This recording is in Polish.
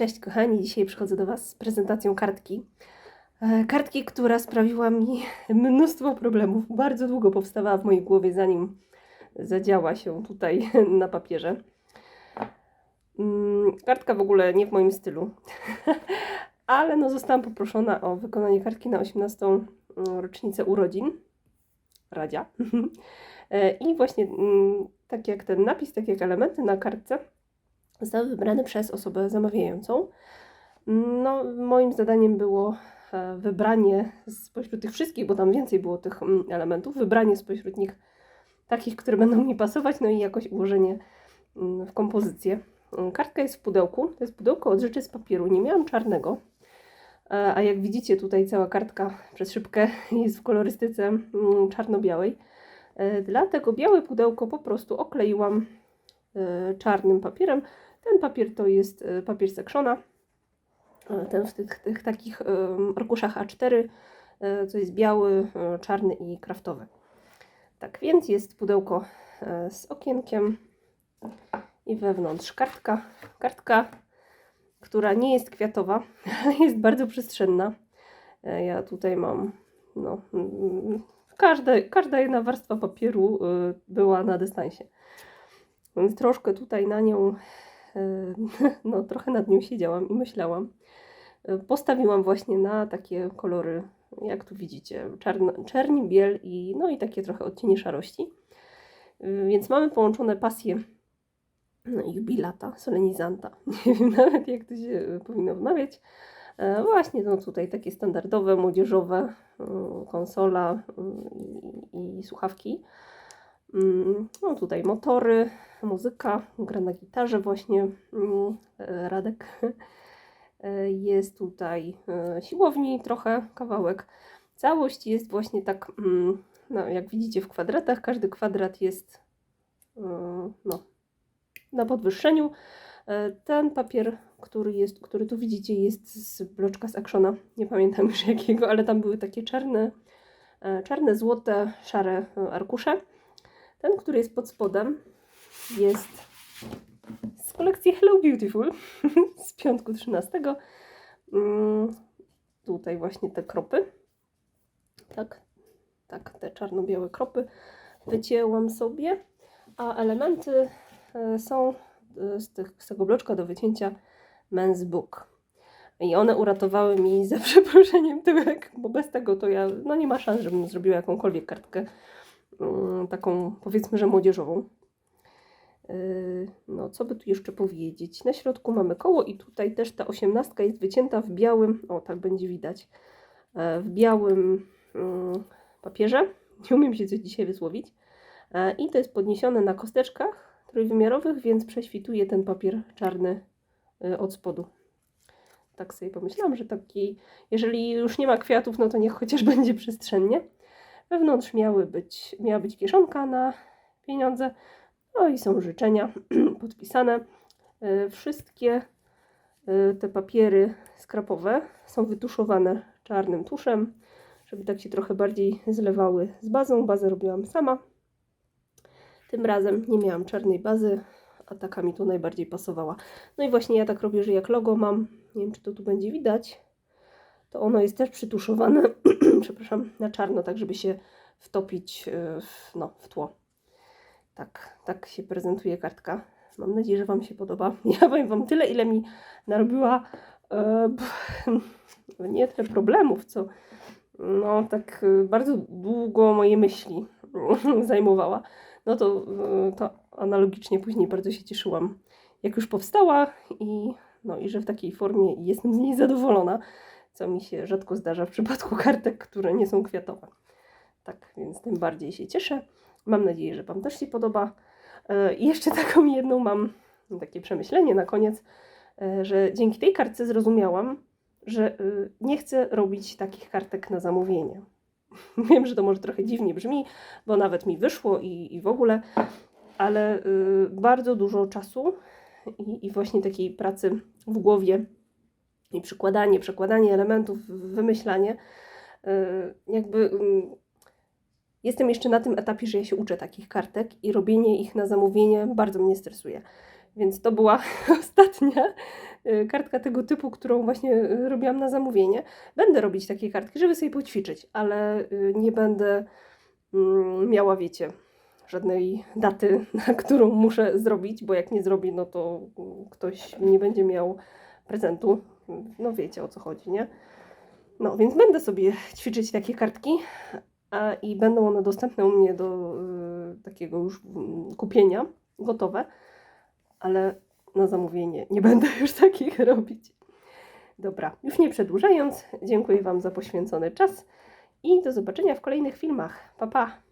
Cześć kochani, dzisiaj przychodzę do Was z prezentacją kartki. E, Kartki, która sprawiła mi mnóstwo problemów. Bardzo długo powstawała w mojej głowie, zanim zadziała się tutaj na papierze. Mm, Kartka w ogóle nie w moim stylu, ale no zostałam poproszona o wykonanie kartki na 18. rocznicę urodzin. Radzia. E, I właśnie mm, tak jak ten napis, tak jak elementy na kartce zostały wybrane przez osobę zamawiającą. No, moim zadaniem było e, wybranie spośród tych wszystkich, bo tam więcej było tych mm, elementów, wybranie spośród nich takich, które będą mi pasować, no i jakoś ułożenie mm, w kompozycję. Mm, Kartka jest w pudełku, to jest pudełko od rzeczy z papieru, nie miałam czarnego, e, a jak widzicie tutaj cała kartka przez szybkę jest w kolorystyce czarno-białej. E, Dlatego białe pudełko po prostu okleiłam czarnym papierem. Ten papier to jest e, papier Seksiona. E, Ten w tych, tych takich em, arkuszach A4, e, co jest biały, e, czarny i kraftowy. Tak więc jest pudełko e, z okienkiem i wewnątrz kartka. Kartka, która nie jest kwiatowa, jest bardzo przestrzenna. E, Ja tutaj mam, no, każda, każda jedna warstwa papieru e, była na dystansie. Więc troszkę tutaj na nią, e, no trochę nad nią siedziałam i myślałam. Postawiłam właśnie na takie kolory, jak tu widzicie, czarno, czerni, biel i no i takie trochę odcienie szarości. Więc mamy połączone pasje jubilata, solenizanta. Nie wiem nawet jak to się powinno wymawiać. E, Właśnie no tutaj takie standardowe, młodzieżowe, e, konsola e, i, i słuchawki. Mm, No tutaj motory, muzyka, gra na gitarze właśnie mm, e, Radek. E, Jest tutaj e, siłowni trochę, kawałek. Całość jest właśnie tak, mm, no jak widzicie w kwadratach, każdy kwadrat jest no, na podwyższeniu. Ten papier, który jest, który tu widzicie, jest z bloczka z Actiona. Nie pamiętam już jakiego, ale tam były takie czarne, czarne, złote, szare arkusze. Ten, który jest pod spodem, jest z kolekcji Hello Beautiful z piątku 13. Mm, Tutaj właśnie te kropy. Tak, tak, te czarno-białe kropy wycięłam sobie, a elementy e, są e, z, tych, z tego bloczka do wycięcia Men's Book. I one uratowały mi za przeproszeniem tyłek, bo bez tego to ja, no nie ma szans, żebym zrobiła jakąkolwiek kartkę mm, taką powiedzmy, że młodzieżową. Yy, No, co by tu jeszcze powiedzieć? Na środku mamy koło i tutaj też ta osiemnastka jest wycięta w białym, o tak będzie widać, e, w białym mm, papierze. Nie umiem się coś dzisiaj wysłowić. E, I to jest podniesione na kosteczkach trójwymiarowych, więc prześwituje ten papier czarny e, od spodu. Tak sobie pomyślałam, że taki, jeżeli już nie ma kwiatów, no to niech chociaż będzie przestrzennie. Wewnątrz miały być, miała być kieszonka na pieniądze. No i są życzenia podpisane. E, Wszystkie e, te papiery skrapowe są wytuszowane czarnym tuszem, żeby tak się trochę bardziej zlewały z bazą. Bazę robiłam sama. Tym razem nie miałam czarnej bazy, a taka mi tu najbardziej pasowała. No i właśnie ja tak robię, że jak logo mam, nie wiem czy to tu będzie widać, to ono jest też przytuszowane, przepraszam, na czarno, tak żeby się wtopić e, w, no, w tło. Tak, tak się prezentuje kartka. Mam nadzieję, że Wam się podoba. Ja powiem Wam tyle, ile mi narobiła e, nie tyle problemów, co no tak e, bardzo długo moje myśli zajmowała. No to, e, to analogicznie później bardzo się cieszyłam, jak już powstała i, no, i że w takiej formie jestem z niej zadowolona, co mi się rzadko zdarza w przypadku kartek, które nie są kwiatowe. Tak, więc tym bardziej się cieszę. Mam nadzieję, że Wam też się podoba. E, I jeszcze taką jedną mam takie przemyślenie na koniec, e, że dzięki tej kartce zrozumiałam, że y, nie chcę robić takich kartek na zamówienie. Wiem, że to może trochę dziwnie brzmi, bo nawet mi wyszło i, i w ogóle, ale bardzo dużo czasu i, i właśnie takiej pracy w głowie i przykładanie, przekładanie elementów, wymyślanie, jakby y, Jestem jeszcze na tym etapie, że ja się uczę takich kartek i robienie ich na zamówienie bardzo mnie stresuje. Więc to była ostatnia y, kartka tego typu, którą właśnie y, robiłam na zamówienie. Będę robić takie kartki, żeby sobie poćwiczyć, ale y, nie będę mm, miała, wiecie, żadnej daty, na którą muszę zrobić, bo jak nie zrobię, no to mm, ktoś nie będzie miał prezentu. No wiecie o co chodzi, nie? No więc będę sobie ćwiczyć takie kartki a, i będą one dostępne u mnie do y, takiego już kupienia, gotowe, ale na zamówienie nie będę już takich robić. Dobra, już nie przedłużając, dziękuję Wam za poświęcony czas i do zobaczenia w kolejnych filmach. Pa, pa!